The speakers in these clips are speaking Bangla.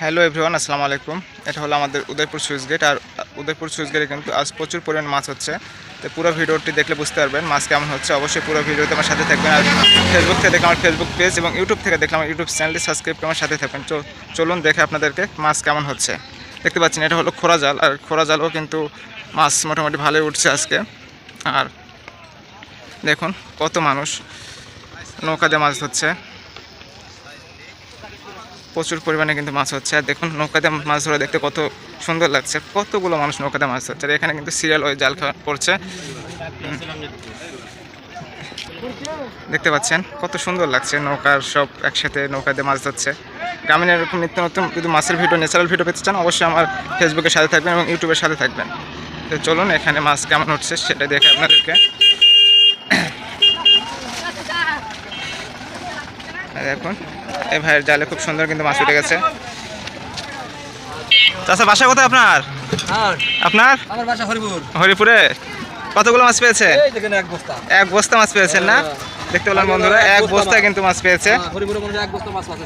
হ্যালো এভরিওয়ান আসসালামু আলাইকুম। এটা হলো আমাদের উদয়পুর সুইচ গেট আর উদয়পুর সুইচ গেটে কিন্তু আজ প্রচুর পরিমাণ মাছ হচ্ছে। তো পুরো ভিডিওটি দেখলে বুঝতে পারবেন মাছ কেমন হচ্ছে। অবশ্যই পুরো ভিডিওতে আমার সাথে থাকবেন আর ফেসবুক থেকে দেখলে আমার ফেসবুক পেজ এবং ইউটিউব থেকে দেখলে আমার ইউটিউব চ্যানেলটি সাবস্ক্রাইব করে আমার সাথে থাকবেন। তো চলুন দেখে আপনাদেরকে মাছ কেমন হচ্ছে। দেখতে পাচ্ছেন এটা হলো খোরা জাল আর খোরা জালও কিন্তু মাছ মোটামুটি ভালোই উঠছে আজকে। আর দেখুন কত মানুষ নৌকা দিয়ে মাছ ধরছে। প্রচুর পরিমাণে কিন্তু মাছ হচ্ছে। আর দেখুন নৌকাতে মাছ ধরে দেখতে কত সুন্দর লাগছে। কতগুলো মানুষ নৌকাতে মাছ ধরছে। আর এখানে কিন্তু সিরিয়াল ওই জাল পড়ছে। দেখতে পাচ্ছেন কত সুন্দর লাগছে নৌকার সব একসাথে নৌকাতে মাছ ধরছে। গ্রামীণ এরকম নিত্য নতুন যদি মাছের ভিডিও, ন্যাচারাল ভিডিও পেতে চান, অবশ্যই আমার ফেসবুকের সাথে থাকবেন এবং ইউটিউবের সাথে থাকবেন। তো চলুন এখানে মাছ কেমন হচ্ছে সেটা দেখে আপনাদেরকে আর দেখুন। এই ভাইয়ের জালে খুব সুন্দর কিন্তু মাছ উঠে গেছে। চাষা বাসা কোথায় আপনার? আপনার? আমার বাসা হরিপুর। হরিপুরে। কতগুলো মাছ পেয়েছে? এক বস্তা। এক বস্তা মাছ পেয়েছেন না? দেখতে পেলাম বন্ধুরা এক বস্তা কিন্তু মাছ পেয়েছে। হ্যাঁ,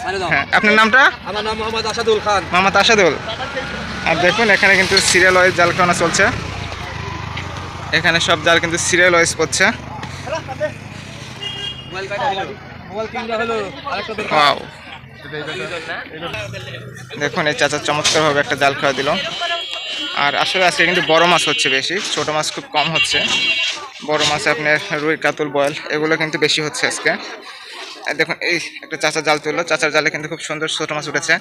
হয় হ্যাঁ আপনার নামটা? আমার নাম মোহাম্মদ আসাদুল খান। মোহাম্মদ আসাদুল। আর দেখুন এখানে কিন্তু সিরিয়াল ওয়াইজ জাল খাওয়ানো চলছে। এখানে সব জাল কিন্তু সিরিয়াল ওয়াইজ পড়ছে। দেখুন এই চাচা চমৎকারভাবে একটা জাল খাওয়া দিল। আর আসলে আজকে কিন্তু বড় মাছ হচ্ছে বেশি ছোট মাছ খুব কম হচ্ছে। বড় মাছ আপনার রুই কাতল বয়েল এগুলো কিন্তু বেশি হচ্ছে আজকে। আর দেখুন এই একটা চাচা জাল তুললো। চাচার জালে কিন্তু খুব সুন্দর ছোট মাছ উঠেছে।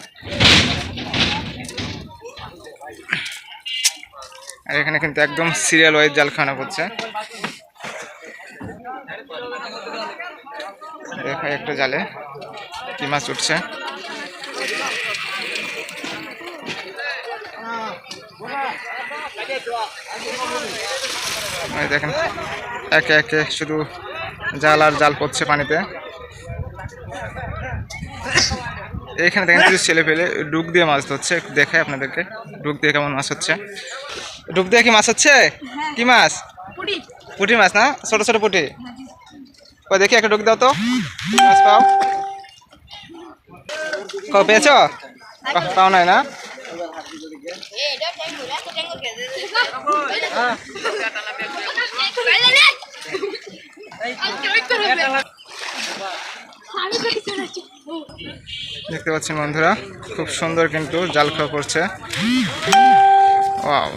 আর এখানে কিন্তু একদম সিরিয়াল ওয়াইজ জাল খাওয়ানো হচ্ছে। দেখো একটা জালে কি মাছ উঠছে? দেখেন একে একে শুধু জাল আর জাল পড়ছে পানিতে। এখানে দেখেন কিছু ছেলে পেলে ডুব দিয়ে মাছ ধরছে একটু দেখাই আপনাদেরকে ডুব দিয়ে কেমন মাছ হচ্ছে। ডুব দিয়ে কি মাছ হচ্ছে? কি মাছ? পুঁটি। মাছ না? ছোট ছোট পুঁটি? ও দেখি, একটা ডুব দাও তো। মাছ পাও। কো পেয়েছ? পাও নাই না? দেখতে পাচ্ছেন বন্ধুরা, খুব সুন্দর কিন্তু জাল খাওয়া করছে। ওয়াও।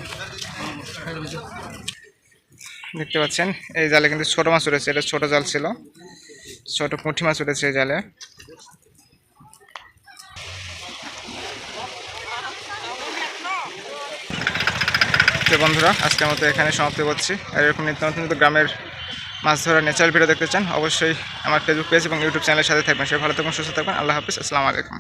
দেখতে পাচ্ছেন, এই জালে কিন্তু ছোট মাছ উঠেছে, এটা ছোট জাল ছিল। ছোট পুঁটি মাছ উঠেছে এই জালে। তো বন্ধুরা, আজকের মতো এখানে সমাপ্ত করছি। আর এরকম নিত্য নতুন গ্রামের মাছ ধরার ন্যাচারাল ভিডিও দেখতে চান, অবশ্যই আমার ফেসবুক পেজ এবং ইউটিউব চ্যানেলের সাথে থাকবেন। সে ভালো থাকবেন, সুস্থ থাকবেন। আল্লাহ হাফিজ, আসসালামু আলাইকুম।